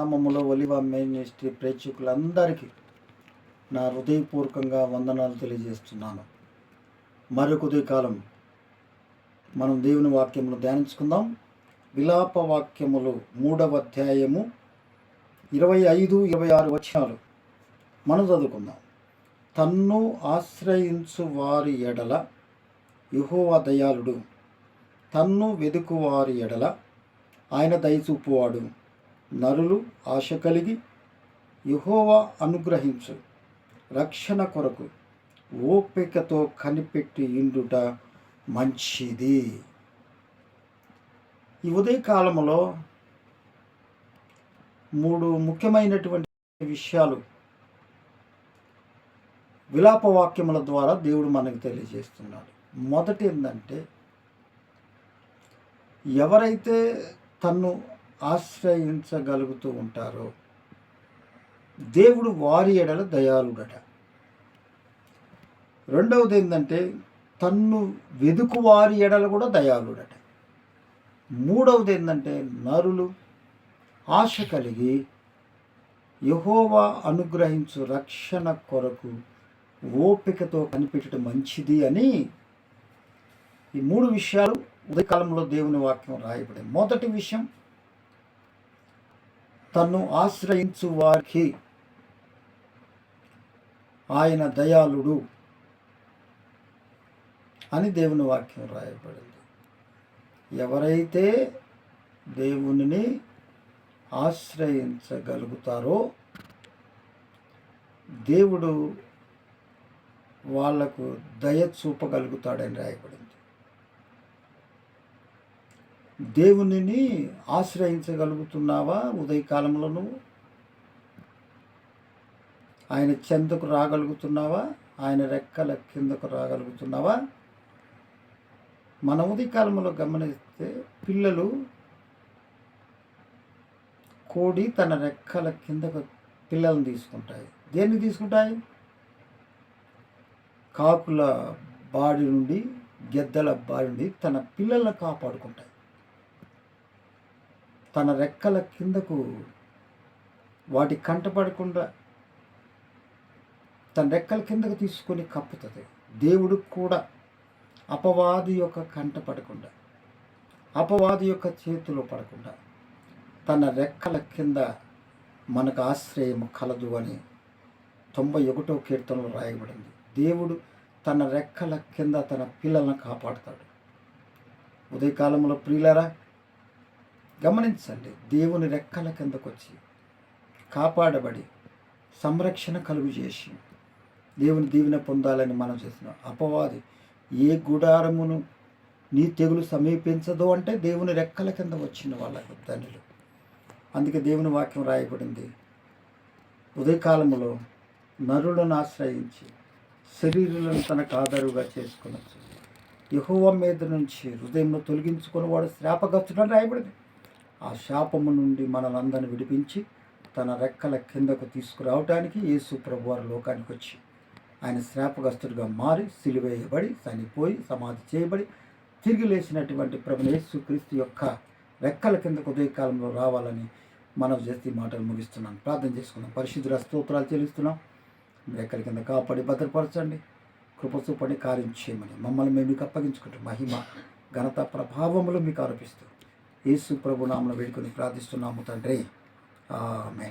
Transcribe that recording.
నామములో ఒలివ మినిస్ట్రీ ప్రేక్షకులందరికీ నా హృదయపూర్వకంగా వందనాలు తెలియజేస్తున్నాను. మరొక కాలం మనం దేవుని వాక్యములు ధ్యానించుకుందాం. విలాప వాక్యములు మూడవ అధ్యాయము ఇరవై ఐదు ఇరవై ఆరు వచనాలు మనం చదువుకుందాం. తన్ను ఆశ్రయించు వారి ఎడల యెహోవా దయాళుడు. తన్ను వెదుకువారి ఎడల ఆయన దయచూపువాడు నరులు ఆశ కలిగి యహోవా అనుగ్రహించు రక్షణ కొరకు ఓపికతో కనిపెట్టి ఇండుట మంచిది. ఈ ఉదయకాలంలో మూడు ముఖ్యమైనటువంటి విషయాలు విలాప వాక్యముల ద్వారా దేవుడు మనకు తెలియజేస్తున్నాడు. మొదటి ఏంటంటే ఎవరైతే తన్ను ఆశ్రయించగలుగుతూ ఉంటారో? దేవుడు వారి ఎడల దయాళుడట. రెండవది ఏంటంటే తన్ను వెదుకు వారి ఎడల కూడా దయాళుడట. మూడవది ఏంటంటే నరులు ఆశ కలిగి యహోవా అనుగ్రహించు రక్షణ కొరకు ఓపికతో కనిపెట్టడం మంచిది అని ఈ మూడు విషయాలు ఉదయకాలంలో దేవుని వాక్యం రాయబడింది. మొదటి విషయం తన్ను ఆశ్రయించు వారికి ఆయన దయాళుడు అని దేవుని వాక్యం రాయబడింది. ఎవరైతే దేవునిని ఆశ్రయించగలుగుతారో దేవుడు వాళ్ళకు దయ చూపగలుగుతాడని రాయబడింది. దేవునిని ఆశ్రయించగలుగుతున్నావా ఉదయకాలంలో నువ్వు? ఆయన చెందకు రాగలుగుతున్నావా? ఆయన రెక్కల కిందకు రాగలుగుతున్నావా? మన ఉదయకాలంలో గమనిస్తే పిల్లలు కోడి తన రెక్కల కిందకు పిల్లల్ని తీసుకుంటాయి. దేన్ని తీసుకుంటాయి? కాకుల బాడి నుండి గెద్దల బాడి నుండి తన పిల్లలను కాపాడుకుంటాయి. తన రెక్కల కిందకు వాటి కంటపడకుండా తన రెక్కల కిందకు తీసుకొని కప్పుతుంది. దేవుడు కూడా అపవాది యొక్క కంట పడకుండా అపవాది యొక్క చేతిలో పడకుండా తన రెక్కల కింద మనకు ఆశ్రయం కలదు అని తొంభై ఒకటో కీర్తనలో రాయబడింది. దేవుడు తన రెక్కల కింద తన పిల్లలను కాపాడుతాడు. ఉదయకాలంలో ప్రియులరా గమనించండి దేవుని రెక్కల కిందకొచ్చి కాపాడబడి సంరక్షణ కలుగు చేసి దేవుని దీవెన పొందాలని మనం చేస్తున్నాం అపవాది ఏ గుడారమును నీ తెగులు సమీపించదు అంటే దేవుని రెక్కల కింద వచ్చిన వాళ్ళకు తండ్రులు అందుకే దేవుని వాక్యం రాయబడింది ఉదయకాలములో నరులను ఆశ్రయించి శరీరులను తనకు ఆధారుగా చేసుకునొచ్చు. యహోవ మీద నుంచి హృదయంలో తొలగించుకుని వాడు శ్రాపగచ్చుడని రాయబడింది. ఆ శాపము నుండి మనలందరిని విడిపించి తన రెక్కల కిందకు తీసుకురావటానికి యేసు ప్రభు వారి లోకానికి వచ్చి ఆయన శ్రాపగస్తుడిగా మారి సిలివేయబడి చనిపోయి సమాధి చేయబడి తిరిగి లేచినటువంటి ప్రభు యేసు క్రీస్తు యొక్క రెక్కల కిందకు ఉదయకాలంలో రావాలని మనం చేసి మాటలు ముగిస్తున్నాం ప్రార్థన చేసుకున్నాం పరిశుద్ధుల స్తోత్రాలు చెల్లిస్తున్నాం. రెక్కల కింద కాపాడి భద్రపరచండి. కృపచూపని కార్యం చేయమని మమ్మల్ని మేము మీకు అప్పగించుకుంటాం మహిమ ఘనత ప్రభావములు మీకు ఆరోపిస్తూ యేసు ప్రభు వేడుకొని ప్రార్థిస్తున్నాము తండ్రి. ఆమె